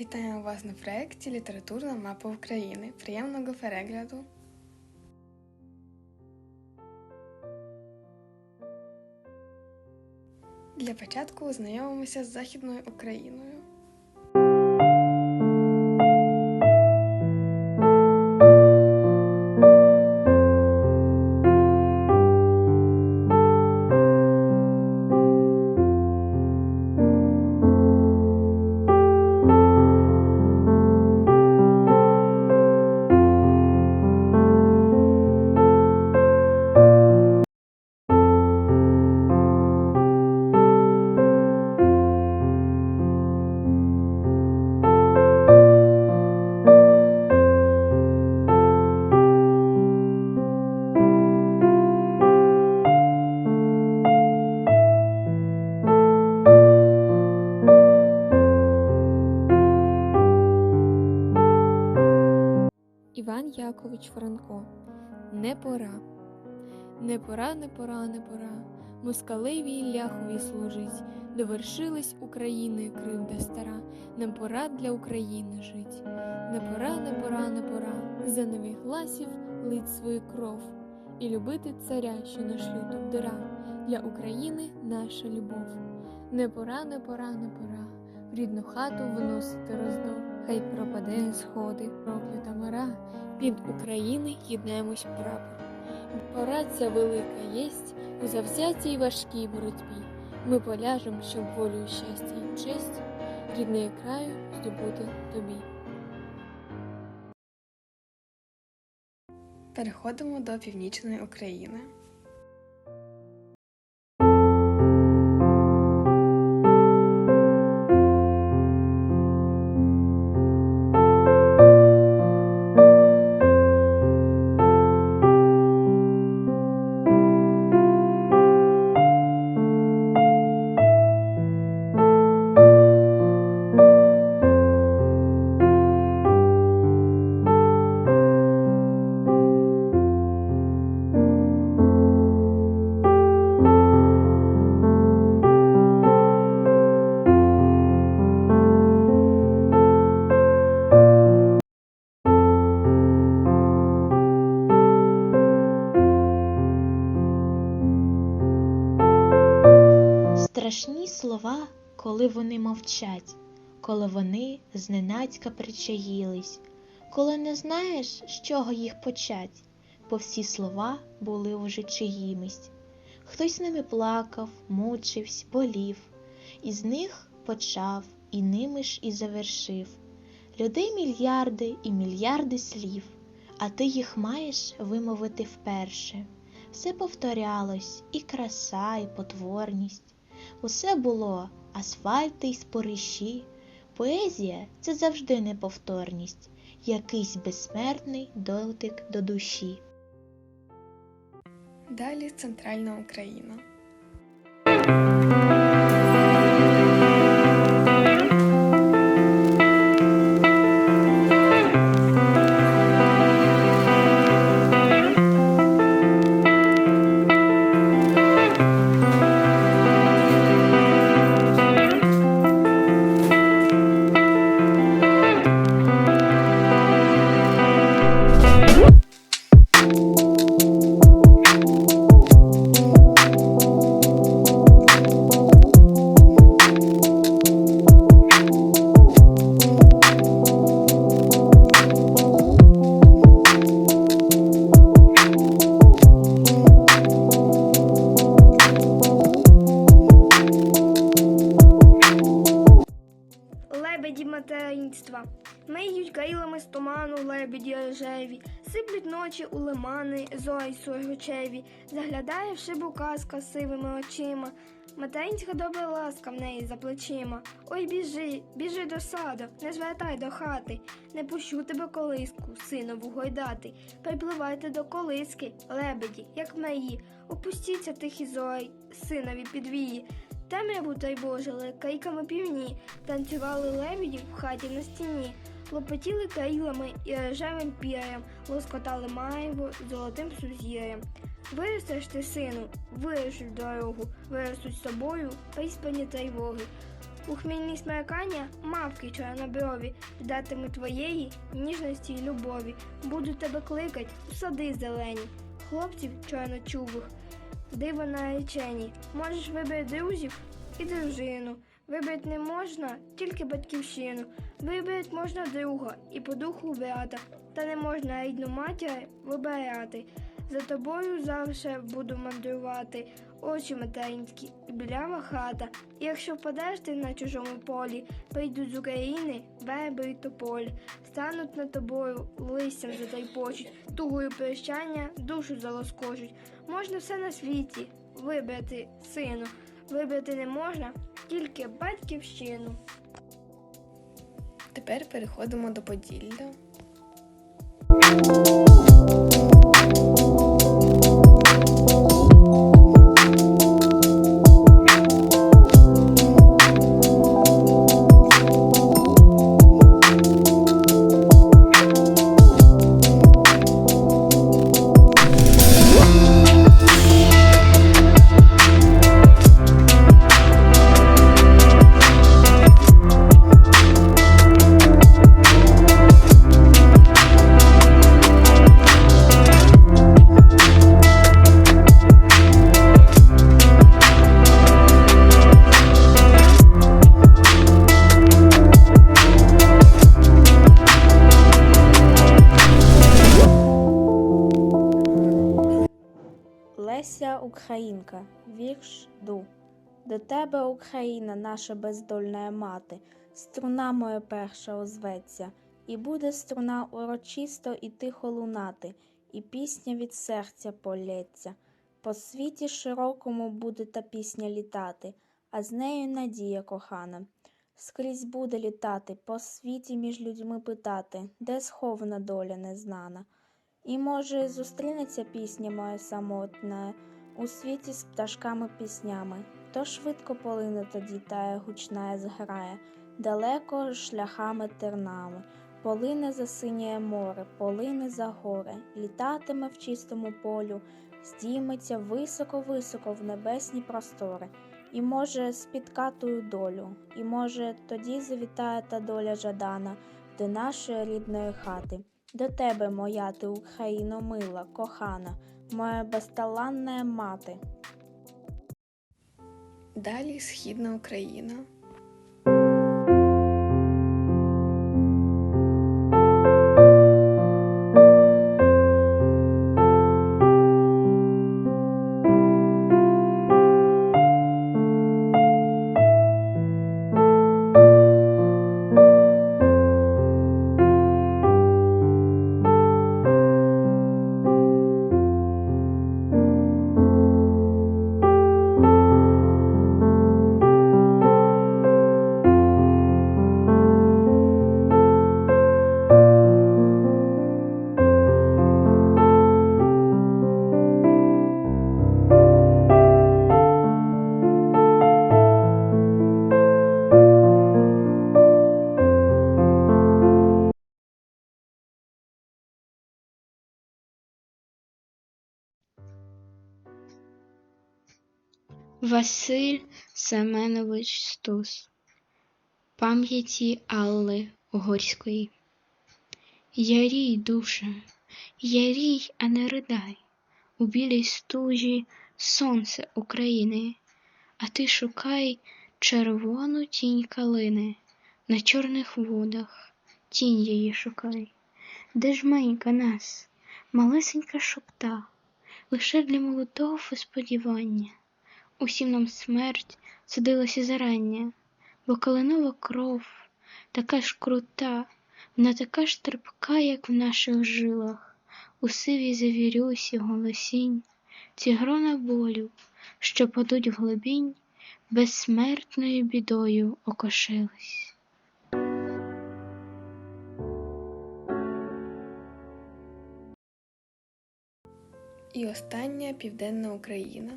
Вітаємо вас на проєкті Літературна мапа України. Приємного перегляду! Для початку ознайомимося з Західною Україною. Франко. Не пора. Не пора, не пора, не пора. Москалеві й ляхові служить. Довершилась України кривда стара. Не пора для України жить. Не пора, не пора, не пора. За нових гласів лить свою кров. І любити царя, що наш лютом дира. Для України наша любов. Не пора, не пора, не пора. В рідну хату виносити роздор. Хай пропаде сходи, проклята мира. Під України єднаємось прапор. Пора ця велика єсть у завзятій важкій боротьбі. Ми поляжем, щоб волю, щастя і честь рідної краю здобути тобі. Переходимо до Північної України. Страшні слова, коли вони мовчать, коли вони зненацька причаїлись, коли не знаєш, з чого їх почать, бо всі слова були уже чиїмись. Хтось ними плакав, мучився, болів, і з них почав, і ними ж і завершив. Людей мільярди і мільярди слів, а ти їх маєш вимовити вперше. Все повторялось, і краса, і потворність. Усе було асфальти й спориші. Поезія це завжди неповторність, якийсь безсмертний дотик до душі. Далі Центральна Україна. Крилами з туману лебеді рожеві, сиплють ночі у лимани, зорі сургучеві, заглядає в шибу казка сивими очима. Материнська добра ласка в неї за плечима. Ой, біжи, біжи до саду, не звертай до хати, не пущу тебе колиску, синову гойдати. Припливайте до колиски, лебеді, як мої, опустіться тихі зорі, синові підвії. Темряву тайбожили, кайками півні, танцювали лебеді в хаті на стіні, лопотіли крилами і рожевим пір'ям, лоскотали маєво золотим сузір'ям. Виростеш ти, сину, вирушиш дорогу, виростуть з собою приспані тривоги. У хмільні смеркання мавки чорноброві ждатиме твоєї ніжності й любові. Буду тебе кликать у сади зелені, хлопців чорночубих, диво наречені. Можеш вибрати друзів і дружину. Вибрати не можна тільки батьківщину. Вибрати можна друга і по духу брата, та не можна рідну матір вибирати. За тобою завжди буду мандрувати, очі материнські і білява хата. І якщо впадеш ти на чужому полі, прийдуть з України верби й тополі, стануть над тобою, листям затріпочуть, тугою прощання душу залоскочуть. Можна все на світі вибрати, сину, вибрати не можна тільки батьківщину. Тепер переходимо до Поділля. Леся Українка, вірш ду. До тебе, Україна, наша бездольна мати, струна моя перша озветься, і буде струна урочисто і тихо лунати, і пісня від серця полється. По світі широкому буде та пісня літати, а з нею надія кохана. Скрізь буде літати, по світі між людьми питати, де схована доля незнана. І, може, зустрінеться пісня моя самотна у світі з пташками піснями, то швидко полине тоді тая гучна зграє, далеко шляхами тернами, полине за синє море, полине за гори, літатиме в чистому полю, здійметься високо-високо в небесні простори, і, може, спітка тую долю, і, може, тоді завітає та доля жадана до нашої рідної хати. До тебе, моя ти Україно мила, кохана, моя безталанна мати. Далі Східна Україна. Василь Семенович Стус. Пам'яті Алли Угорської. Ярій, душа, ярій, а не ридай, у білій стужі сонце України, а ти шукай червону тінь калини. На чорних водах, тінь її шукай, де жменька нас, малесенька шопта, лише для молодого сподівання. Усім нам смерть судилася зарання, бо калинова кров така ж крута, вона така ж терпка, як в наших жилах, у сивій завірюсі голосінь, ці грона болю, що падуть в глибінь, безсмертною бідою окошились. І остання Південна Україна.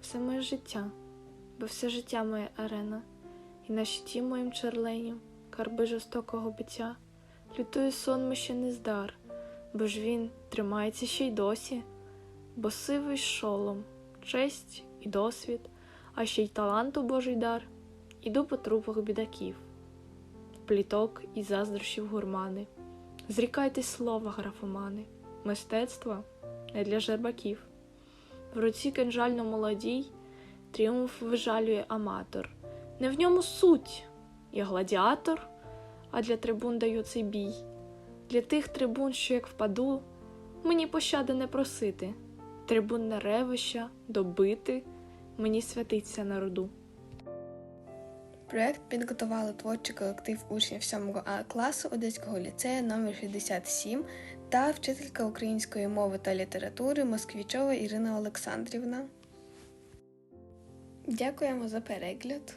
Все моє життя, бо все життя моє арена, і на щиті моїм черленім карби жорстокого биття. Лютує сон ще не здар, бо ж він тримається ще й досі, бо сивий шолом, честь і досвід, а ще й таланту Божий дар. Іду по трупах бідаків, пліток і заздрощів гурмани. Зрікайтесь слова, графомани, мистецтво не для жербаків. В руці кинжально молодій тріумф вижалює аматор. Не в ньому суть, я гладіатор, а для трибун даю цей бій. Для тих трибун, що як впаду, мені пощади не просити. Трибунне ревища добити, мені святиться на роду. Проект підготували творчий колектив учнів 7 А класу Одеського ліцею номер 67 та вчителька української мови та літератури Москвічова Ірина Олександрівна. Дякуємо за перегляд.